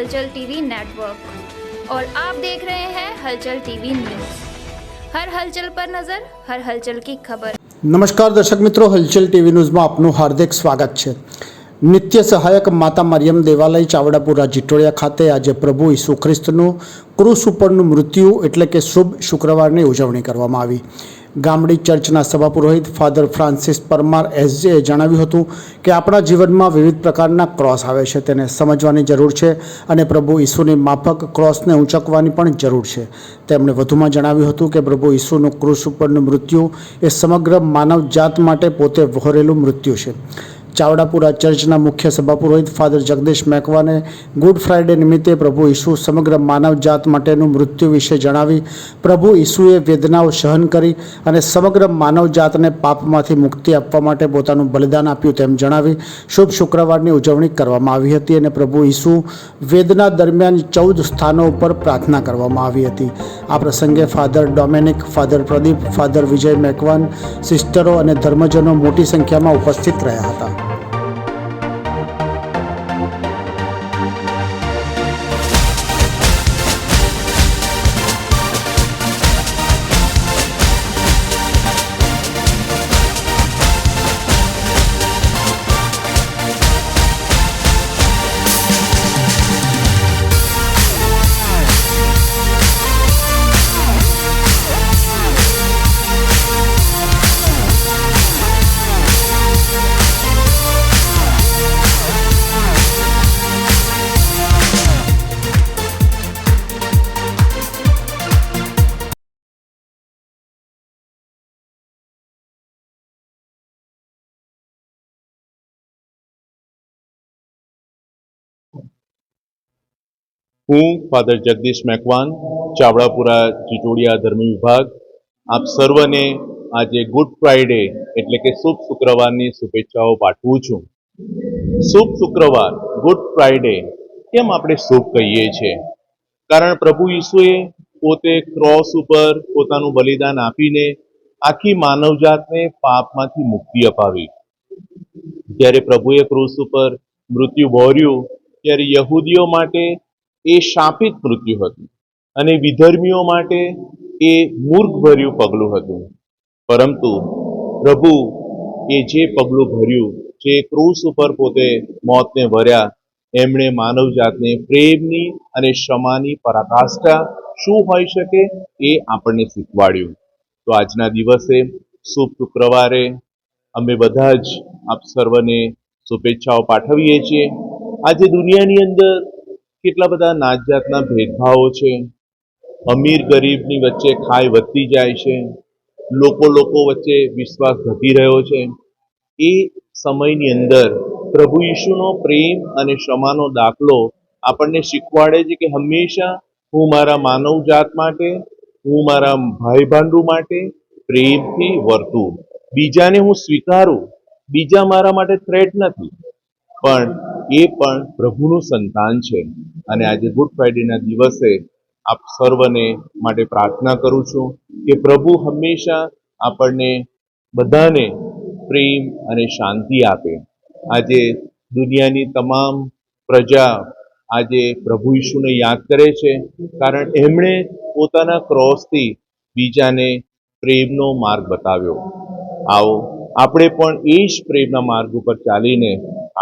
हलचल TV network और आप देख रहे हैं हलचल टीवी न्यूज हर हलचल पर नजर हर हलचल की खबर નમસ્કાર દર્શક મિત્રો હલચલ ટીવી ન્યૂઝમાં આપનું હાર્દિક સ્વાગત છે નિત્ય સહાયક માતા મરિયમ દેવાલય ચાવડાપુરા જીટોડિયા ખાતે આજે પ્રભુ ઈસુ ખ્રિસ્તનું ક્રૂસ ઉપરનું મૃત્યુ એટલે કે શુભ શુક્રવારની ઉજવણી કરવામાં આવી ગામડી ચર્ચના સભાપુરોહિત ફાધર ફ્રાન્સિસ પરમાર એસજેએ જણાવ્યું હતું કે આપણા જીવનમાં વિવિધ પ્રકારના ક્રોસ આવે છે, તેને સમજવાની જરૂર છે અને પ્રભુ ઈસુની માફક ક્રોસને ઊંચકવાની પણ જરૂર છે. તેમણે વધુમાં જણાવ્યું હતું કે પ્રભુ ઈસુનું ક્રૂસ ઉપરનું મૃત્યુ એ સમગ્ર માનવ જાત માટે પોતે વહોરેલું મૃત્યુ છે. ચાવડાપુરા ચર્ચના મુખ્ય સભાપુરોહિત ફાધર જગદીશ મેકવાને ગુડ ફ્રાઇડે નિમિત્તે પ્રભુ ઈસુ સમગ્ર માનવ જાત માટેનું મૃત્યુ વિશે જણાવી, પ્રભુ ઈસુએ વેદનાઓ સહન કરી અને સમગ્ર માનવ જાતને પાપમાંથી મુક્તિ આપવા માટે પોતાનું બલિદાન આપ્યું તેમ જણાવી, શુભ શુક્રવારની ઉજવણી કરવામાં આવી હતી અને પ્રભુ ઈસુ વેદના દરમિયાન ચૌદ સ્થાનો ઉપર પ્રાર્થના કરવામાં આવી હતી. આ પ્રસંગે father Dominic, father Pradeep, father Vijay Macwan, સિસ્ટરો અને ધર્મજનો મોટી સંખ્યામાં ઉપસ્થિત રહ્યા હતા. હું ફાધર જગદીશ મેકવાન ચાવડાપુરા ચિચોડિયા ધર્મ વિભાગ આપ સર્વને આજે ગુડ ફ્રાઈડે એટલે કે શુભ શુક્રવારની શુભેચ્છાઓ પાઠવું છું. શુભ શુક્રવાર ગુડ ફ્રાઈડે કેમ આપણે શુભ કહીએ છીએ? કારણ પ્રભુ ઈસુએ પોતે ક્રોસ ઉપર પોતાનું બલિદાન આપીને આખી માનવજાતને પાપમાંથી મુક્તિ અપાવી. જ્યારે પ્રભુએ ક્રોસ ઉપર મૃત્યુ વહોર્યું ત્યારે યહૂદીઓ માટે એ શાપિત મૃત્યુ હતું અને વિધર્મીઓ માટે એ મૂર્ખભર્યું પગલું હતું. પરંતુ પ્રભુ એ જે પગલું ભર્યું, જે ક્રૂસ ઉપર પોતે મોતને ભર્યા, એમણે માનવજાતને પ્રેમની અને ક્ષમાની પરાકાષ્ઠા શું હોઈ શકે એ આપણને શીખવાડ્યું. તો આજના દિવસે શુભ શુક્રવારે અમે બધા જ આપ સર્વને શુભેચ્છાઓ પાઠવીએ છીએ. આજે દુનિયાની અંદર કેટલા બધા નાત જાતના ભેદભાવો છે? અમીર ગરીબની વચ્ચે ખાઈ વધતી જાય છે. લોકો લોકો વચ્ચે વિશ્વાસ ઘટી રહ્યો છે. એ સમયની અંદર પ્રભુ ઈશુનો પ્રેમ અને ક્ષમાનો દાખલો આપણને શીખવાડે છે કે હંમેશા હું મારા માનવ જાત માટે, હું મારા ભાઈ ભાંડુ માટે પ્રેમથી વર્તું. બીજાને હું સ્વીકારું. બીજા મારા માટે થ્રેટ નથી. પણ એ પણ પ્રભુનું સંતાન છે. અને આજે ગુડ ફ્રાઈડેના દિવસે આપ સર્વને માટે પ્રાર્થના કરું છું કે પ્રભુ હંમેશા આપણને બધાને પ્રેમ અને શાંતિ આપે. આજે દુનિયાની તમામ પ્રજા આજે પ્રભુ ઈશુને યાદ કરે છે કારણ એમણે પોતાના ક્રોસથી બીજાને પ્રેમનો માર્ગ બતાવ્યો. આવો આપણે પણ એ જ પ્રેમના માર્ગ ઉપર ચાલીને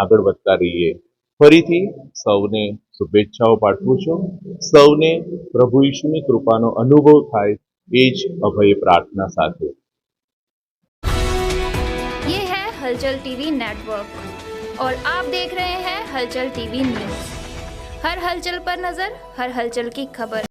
આગળ વધતા રહીએ ફરીથી સૌને શુભેચ્છાઓ પાઠવું છું સૌને પ્રભુ ઈશુની કૃપાનો અનુભવ થાય એ જ અભય પ્રાર્થના સાથે ये है हलचल टीवी नेटवर्क और आप देख रहे हैं हलचल टीवी न्यूज हर हलचल पर नजर हर हलचल की खबर